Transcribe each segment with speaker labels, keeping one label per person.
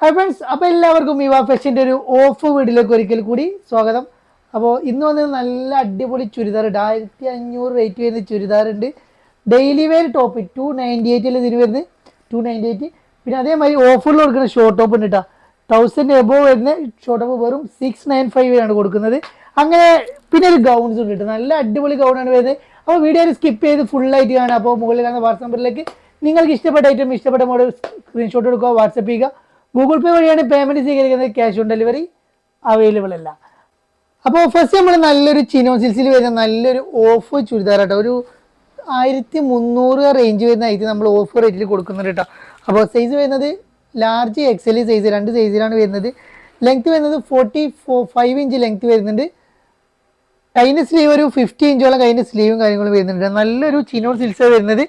Speaker 1: Hi friends അപ്പോൾ എല്ലാവർക്കും വിവാ ഫെസ്റ്റിന്റെ ഒരു ഓഫ് വീഡിയോയിലേക്ക് ഒരിക്കൽ കൂടി സ്വാഗതം. അപ്പോൾ ഇന്ന് വന്നത് നല്ല അടിപൊളി ചുരിദാർ ഉണ്ട് ആയിരത്തി അഞ്ഞൂറ് റേറ്റ് വരുന്ന ചുരിദാർ ഉണ്ട്. Daily wear top two ninety എയ്റ്റിൽ ഇതിന് വരുന്നത്. ടു നയന്റി എയ്റ്റ് പിന്നെ അതേമാതിരി ഓഫറിൽ കൊടുക്കുന്ന ഷോർട്ട് ടോപ്പ് ഉണ്ട് കേട്ടോ തൗസൻഡ് എബോവ് വരുന്ന ഷോർട്ട് ടോപ്പ് വെറും സിക്സ് നയൻ ഫൈവ് ആണ് കൊടുക്കുന്നത്. അങ്ങനെ പിന്നെ ഒരു ഗൗൺസ് ഉണ്ട് കേട്ടോ നല്ല അടിപൊളി ഗൗണാണ് വരുന്നത്. അപ്പോൾ വീഡിയോ സ്കിപ്പ് ചെയ്ത് ഫുള്ളായിട്ട് കാണാം. അപ്പോൾ മുകളിൽ കാണുന്ന വാട്സാപ്പ് നമ്പറിലേക്ക് നിങ്ങൾക്ക് ഇഷ്ടപ്പെട്ട ഐറ്റം ഇഷ്ടപ്പെട്ട മോഡൽ സ്ക്രീൻഷോട്ട് എടുക്കുക വാട്സപ്പ് ചെയ്യുക. ഗൂഗിൾ പേ വഴിയാണ് പേയ്മെന്റ് സ്വീകരിക്കുന്നത് ക്യാഷ് ഓൺ ഡെലിവറി അവൈലബിൾ അല്ല. അപ്പോൾ ഫസ്റ്റ് നമ്മൾ നല്ലൊരു ചിനോ സിൽസിൽ വരുന്ന നല്ലൊരു ഓഫ് ചുരിദാർ കേട്ടോ ഒരു ആയിരത്തി മുന്നൂറ് റേഞ്ച് വരുന്ന ഐറ്റം നമ്മൾ ഓഫ് റേറ്റിൽ കൊടുക്കുന്നുണ്ട് കേട്ടോ അപ്പോൾ സൈസ് വരുന്നത് ലാർജ് എക്സൽ സൈസ് രണ്ട് സൈസിലാണ് വരുന്നത്. ലെങ്ത് വരുന്നത് ഫോർട്ടി ഫോ ഫൈവ് ഇഞ്ച് ലെങ്ത് വരുന്നുണ്ട്. കൈന്റെ സ്ലീവ് ഒരു ഫിഫ്റ്റി ഇഞ്ചോളം കൈന്റെ സ്ലീവും കാര്യങ്ങളും വരുന്നുണ്ട് നല്ലൊരു ചിനോ സിൽസ് വരുന്നത്.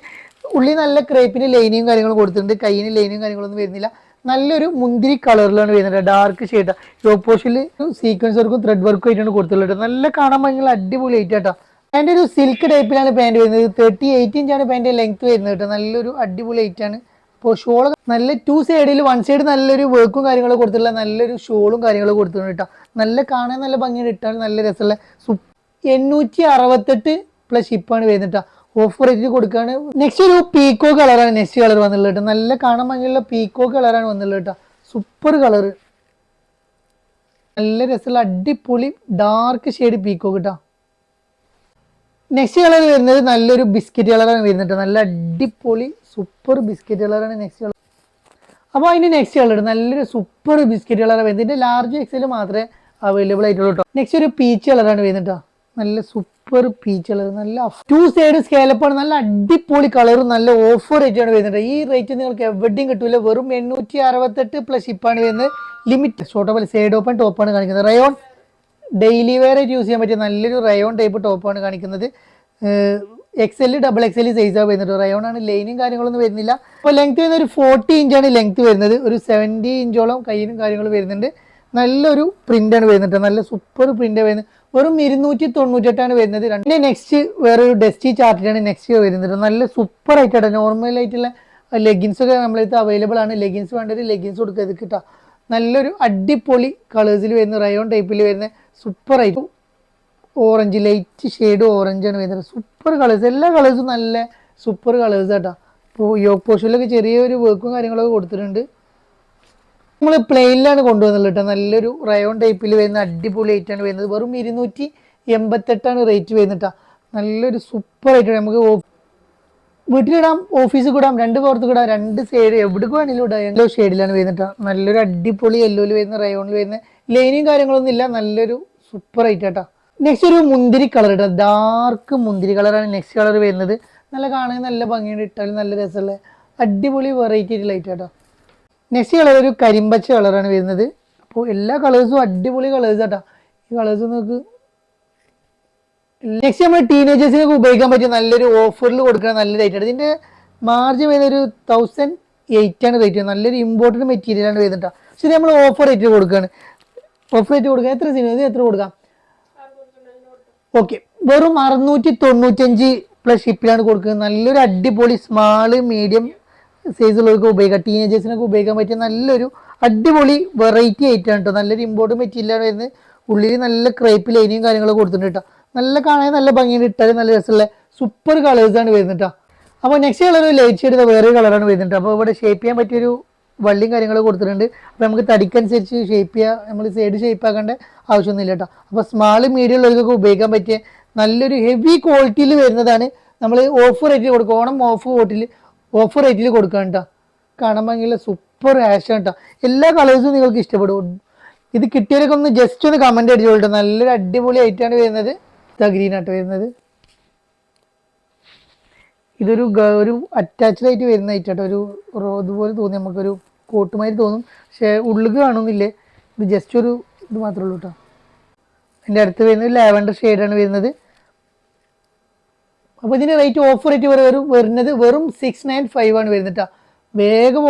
Speaker 1: ഉള്ളി നല്ല ക്രേപ്പിന് ലൈനിയും കാര്യങ്ങളും കൊടുത്തിട്ടുണ്ട്. കൈയിന് ലൈനിയും കാര്യങ്ങളൊന്നും വരുന്നില്ല. നല്ലൊരു മുന്തിരി കളറിലാണ് വരുന്നത്. ഡാർക്ക് ഷെയ്ഡ് ഓപ്പോസിറ്റിൽ സീക്വൻസ് വർക്കും ത്രെഡ് വർക്കും ആയിട്ടാണ് കൊടുത്തിട്ടുള്ളത് നല്ല കാണാൻ ഭയങ്കര അടിപൊളി ആയിട്ട് കേട്ടോ പാന്റ് ഒരു സിൽക്ക് ടൈപ്പിലാണ് പാന്റ് വരുന്നത്. തേർട്ടി എയ്റ്റ് ഇഞ്ചാണ് പാന്റ് ലെങ്ത് വരുന്നത് കേട്ടോ. നല്ലൊരു അടിപൊളി ആണ്. അപ്പോൾ ഷോൾ നല്ല ടു സൈഡിൽ വൺ സൈഡ് നല്ലൊരു വർക്കും കാര്യങ്ങളും കൊടുത്തിട്ടുള്ള നല്ലൊരു ഷോളും കാര്യങ്ങളും കൊടുത്തിട്ടുണ്ട് കേട്ടോ. നല്ല കാണാൻ നല്ല ഭംഗിയാണ് ഇട്ടാണ് നല്ല രസമുള്ള സു എണ്ണൂറ്റി അറുപത്തെട്ട് പ്ലസ് ഷിപ്പാണ് വരുന്നത് കേട്ടോ. ഓഫ് റേറ്റിൽ കൊടുക്കുകയാണ് നെക്സ്റ്റ് ഒരു പീക്കോ കളറാണ് നെക്സ്റ്റ് കളർ വന്നുള്ളത് കേട്ടോ. നല്ല കാണാൻ ഭംഗിയുള്ള പീക്കോ കളറാണ് വന്നുള്ളത് കേട്ടോ. സൂപ്പർ കളർ നല്ല രസമുള്ള അടിപൊളി ഡാർക്ക് ഷെയ്ഡ് പീക്കോ കേട്ടോ. നെക്സ്റ്റ് കളർ വരുന്നത് നല്ലൊരു ബിസ്ക്കറ്റ് കളറാണ് വരുന്നത് നല്ല അടിപൊളി സൂപ്പർ ബിസ്ക്കറ്റ് കളറാണ് നെക്സ്റ്റ് കളർ അപ്പോൾ അതിന് നെക്സ്റ്റ് കളർ നല്ലൊരു സൂപ്പർ ബിസ്ക്കറ്റ് കളറാണ് വരുന്നത്. ഇതിന്റെ ലാർജ് എക്സൽ മാത്രമേ അവൈലബിൾ ആയിട്ടുള്ളൂ കേട്ടോ. നെക്സ്റ്റ് ഒരു പീച്ച് കളറാണ് വരുന്നത് നല്ല സൂപ്പർ പീച്ച് കളർ നല്ല ടു സൈഡ് സ്കേലപ്പാണ് നല്ല അടിപൊളി കളർ നല്ല ഓഫർ റേറ്റ് ആണ് വരുന്നത്. ഈ റേറ്റ് നിങ്ങൾക്ക് എവിടെയും കിട്ടൂല. വെറും എണ്ണൂറ്റി അറുപത്തെട്ട് പ്ലസ് ഷിപ്പാണ് വരുന്നത്. ലിമിറ്റ് ഷോർട്ട് പോലെ സൈഡ് ഓപ്പൺ ടോപ്പാണ് കാണിക്കുന്നത്. റയോൺ ഡെയിലി വെയർ ആയിട്ട് യൂസ് ചെയ്യാൻ പറ്റിയ നല്ലൊരു റയോൺ ടൈപ്പ് ടോപ്പാണ് കാണിക്കുന്നത്. എക്സൽ ഡബിൾ എക്സൽ സൈസാണ് വരുന്നത്. റയോൺ ആണ് ലൈനും കാര്യങ്ങളൊന്നും വരുന്നില്ല. അപ്പോൾ ലെങ്ത് വരുന്ന ഒരു ഫോർട്ടി ഇഞ്ചാണ് ലെങ്ത് വരുന്നത്. ഒരു സെവന്റി ഇഞ്ചോളം കയ്യിലും കാര്യങ്ങളും വരുന്നുണ്ട്. നല്ലൊരു പ്രിന്റാണ് വരുന്നത് നല്ല സൂപ്പർ പ്രിന്റ് വരുന്നത്. വെറും ഇരുന്നൂറ്റി തൊണ്ണൂറ്റെട്ടാണ് വരുന്നത്. രണ്ട് നെക്സ്റ്റ് വേറൊരു ഡെസ്റ്റി ചാർട്ടിലാണ് നെക്സ്റ്റ് വരുന്നത് നല്ല സൂപ്പർ ആയിട്ടാണ് നോർമൽ ആയിട്ടുള്ള ലെഗിൻസ് ഒക്കെ നമ്മളിത് അവൈലബിൾ ആണ്. ലെഗിൻസ് വേണ്ടത് ലെഗിൻസ് കൊടുക്കുക കിട്ടാം നല്ലൊരു അടിപൊളി കളേഴ്സിൽ വരുന്ന റയോൺ ടൈപ്പിൽ വരുന്ന സൂപ്പർ ആയിട്ട് ഓറഞ്ച് ലൈറ്റ് ഷെയ്ഡ് ആണ് വരുന്നത്. സൂപ്പർ കളേഴ്സ് എല്ലാ കളേഴ്സും നല്ല സൂപ്പർ കളേഴ്സ് കേട്ടോ ഇപ്പോൾ യോഗ പോഷനിലൊക്കെ ചെറിയൊരു വർക്കും കാര്യങ്ങളൊക്കെ കൊടുത്തിട്ടുണ്ട്. നമ്മൾ പ്ലെയിനിലാണ് കൊണ്ടുവന്നുള്ളത് കേട്ടോ. നല്ലൊരു റയോൺ ടൈപ്പിൽ വരുന്ന അടിപൊളി ആയിട്ടാണ് വരുന്നത്. വെറും ഇരുന്നൂറ്റി എൺപത്തെട്ടാണ് റേറ്റ് വരുന്നത് കേട്ടോ നല്ലൊരു സൂപ്പർ ആയിട്ട് നമുക്ക് വീട്ടിലിടാം ഓഫീസിൽ കൂടാം രണ്ട് പുറത്ത് കൂടാം രണ്ട് സൈഡ് എവിടെ വേണമെങ്കിലും ഇടാം. യെല്ലോ ഷെയ്ഡിലാണ് വരുന്നത് ട്ടോ. നല്ലൊരു അടിപൊളി യെല്ലോയിൽ വരുന്ന റയോണിൽ വരുന്ന ലൈനും കാര്യങ്ങളൊന്നും ഇല്ല. നല്ലൊരു സൂപ്പർ ആയിട്ട് കേട്ടോ നെക്സ്റ്റ് ഒരു മുന്തിരി കളർ ഇട്ടാ ഡാർക്ക് മുന്തിരി കളറാണ് നെക്സ്റ്റ് കളർ വരുന്നത്. നല്ല കാണാൻ നല്ല ഭംഗിയുണ്ട്. ഇട്ടാലും നല്ല രസമുള്ള അടിപൊളി വെറൈറ്റി ലൈറ്റ് കേട്ടോ നെക്സ്റ്റ് കളർ ഒരു കരിമ്പച്ച കളറാണ് വരുന്നത്. അപ്പോൾ എല്ലാ കളേഴ്സും അടിപൊളി കളേഴ്സ് ആട്ടാ. ഈ കളേഴ്സ് നമുക്ക് നെക്സ്റ്റ് നമ്മൾ ടീനേജേഴ്സിനൊക്കെ ഉപയോഗിക്കാൻ പറ്റിയ നല്ലൊരു ഓഫറിൽ കൊടുക്കുന്ന നല്ല റേറ്റ് ആണ്. ഇതിന്റെ മാർജിൻ വരുന്ന ഒരു തൗസൻഡ് എയ്റ്റ് ആണ് റേറ്റ് നല്ലൊരു ഇമ്പോർട്ടന്റ് മെറ്റീരിയലാണ് പക്ഷേ ഇത് നമ്മൾ ഓഫർ റേറ്റ് കൊടുക്കുകയാണ് ഓഫർ റേറ്റ് കൊടുക്കുക എത്ര സിനിമ എത്ര കൊടുക്കാം? ഓക്കെ വെറും അറുന്നൂറ്റി തൊണ്ണൂറ്റഞ്ച് പ്ലസ് ഷിപ്പിലാണ് കൊടുക്കുന്നത്. നല്ലൊരു അടിപൊളി സ്മാൾ മീഡിയം സൈസുള്ളവർക്ക് ഉപയോഗിക്കാം. ടീനേജേഴ്സിനൊക്കെ ഉപയോഗിക്കാൻ പറ്റിയ നല്ലൊരു അടിപൊളി വെറൈറ്റി ആയിട്ടാണ് കേട്ടോ നല്ലൊരു ഇമ്പോർട്ട് മെറ്റീരിയലാണ് വരുന്നത്. ഉള്ളിൽ നല്ല ക്രേപ്പ് ലൈനിയും കാര്യങ്ങളൊക്കെ കൊടുത്തിട്ടുണ്ട് കേട്ടോ നല്ല കാണാൻ നല്ല ഭംഗിയിൽ ഇട്ടാൽ നല്ല രസമുള്ള സൂപ്പർ കളേഴ്സാണ് വരുന്നത് കേട്ടോ അപ്പോൾ നെക്സ്റ്റ് കളർ ലൈറ്റ് ഷെയ്ഡ് വേറെ കളറാണ് വരുന്നത് അപ്പോൾ ഇവിടെ ഷേപ്പ് ചെയ്യാൻ പറ്റിയൊരു വള്ളിയും കാര്യങ്ങളൊക്കെ കൊടുത്തിട്ടുണ്ട്. അപ്പോൾ നമുക്ക് തടിക്കനുസരിച്ച് ഷേപ്പ് ചെയ്യുക നമ്മൾ സൈഡ് ഷേപ്പ് ആക്കേണ്ട ആവശ്യമൊന്നുമില്ല കേട്ടോ അപ്പോൾ സ്മാൾ മീഡിയം ഉള്ളവർക്കൊക്കെ ഉപയോഗിക്കാൻ പറ്റിയ നല്ലൊരു ഹെവി ക്വാളിറ്റിയിൽ വരുന്നതാണ് നമ്മൾ ഓഫ് റേറ്റിൽ കൊടുക്കുക. ഓണം ഓഫ് കോട്ടിൽ ഓഫ് റേറ്റിൽ കൊടുക്കാൻ കേട്ടോ കാണാൻ ഭംഗിയുള്ള സൂപ്പർ ആഷാണ് കേട്ടോ എല്ലാ കളേഴ്സും നിങ്ങൾക്ക് ഇഷ്ടപ്പെടും. ഇത് കിട്ടിയവരൊക്കെ ഒന്ന് ജസ്റ്റ് ഒന്ന് കമന്റ് അടിച്ചോളൂ നല്ലൊരു അടിപൊളി ആയിട്ടാണ് വരുന്നത്. ഇതാ ഗ്രീൻ ആയിട്ട് വരുന്നത്. ഇതൊരു ഒരു അറ്റാച്ച്ഡ് ആയിട്ട് വരുന്ന ഐറ്റാട്ടോ ഒരു റോ പോലെ തോന്നി. നമുക്കൊരു കോട്ടുമാതിരി തോന്നും. പക്ഷേ ഉള്ളിൽ കാണുന്നില്ലേ. ഇത് ജസ്റ്റ് ഒരു ഇത് മാത്രമേ ഉള്ളൂ കേട്ടോ എന്റെ അടുത്ത് വരുന്നത് ലാവൻഡർ ഷെയ്ഡാണ് വരുന്നത്. അപ്പോൾ ഇതിന്റെ റേറ്റ് ഓഫർ റേറ്റ് വരും. വരുന്നത് വെറും സിക്സ് നയൻ ഫൈവ് ആണ് വരുന്നത് വേഗം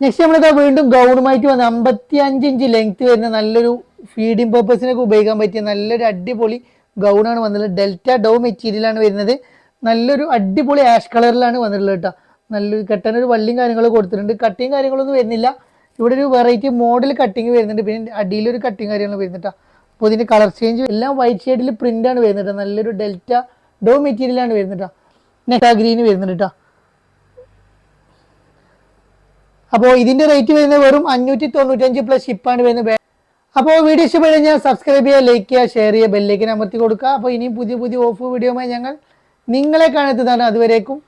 Speaker 1: നെക്സ്റ്റ് നമ്മളിതാ വീണ്ടും ഗൗണുമായിട്ട് വന്ന അമ്പത്തി അഞ്ച് ഇഞ്ച് ലെങ്ത് വരുന്ന നല്ലൊരു ഫീഡിങ് പർപ്പസിനൊക്കെ ഉപയോഗിക്കാൻ പറ്റിയ നല്ലൊരു അടിപൊളി ഗൗണാണ് വന്നത് ഡെൽറ്റ ഡൗ മെറ്റീരിയലാണ് വരുന്നത്. നല്ലൊരു അടിപൊളി ആഷ് കളറിലാണ് വന്നിട്ടുള്ളത് കേട്ടോ നല്ലൊരു കെട്ടാനൊരു വള്ളിയും കാര്യങ്ങളും കൊടുത്തിട്ടുണ്ട്. കട്ടിങ് കാര്യങ്ങളൊന്നും വരുന്നില്ല. ഇവിടെ ഒരു വെറൈറ്റി മോഡൽ കട്ടിങ് വരുന്നുണ്ട്. പിന്നെ അടിയിലൊരു കട്ടിങ് കാര്യങ്ങളും വരുന്നിട്ടാ അപ്പോൾ ഇതിന്റെ കളർ ചേഞ്ച് എല്ലാം വൈറ്റ് ഷെയ്ഡിൽ പ്രിന്റ് ആണ് വരുന്നത് നല്ലൊരു ഡെൽറ്റ ഡോ മെറ്റീരിയൽ ആണ് കേട്ടോ നെക്കാ ഗ്രീന് വരുന്നുണ്ട് കേട്ടോ അപ്പോൾ ഇതിന്റെ റേറ്റ് വരുന്നത് വെറും അഞ്ഞൂറ്റി തൊണ്ണൂറ്റഞ്ച് പ്ലസ് ഷിപ്പാണ് വരുന്നത്. അപ്പോൾ വീഡിയോ ഇഷ്ടപ്പെട്ട് സബ്സ്ക്രൈബ് ചെയ്യുക ലൈക്ക് ചെയ്യുക ഷെയർ ചെയ്യുക ബെല്ലേക്ക് അമർത്തി കൊടുക്കുക. അപ്പോൾ ഇനിയും പുതിയ പുതിയ ഓഫ് വീഡിയോമായി ഞങ്ങൾ നിങ്ങളെ കാണുന്നതാണ്. അതുവരേക്കും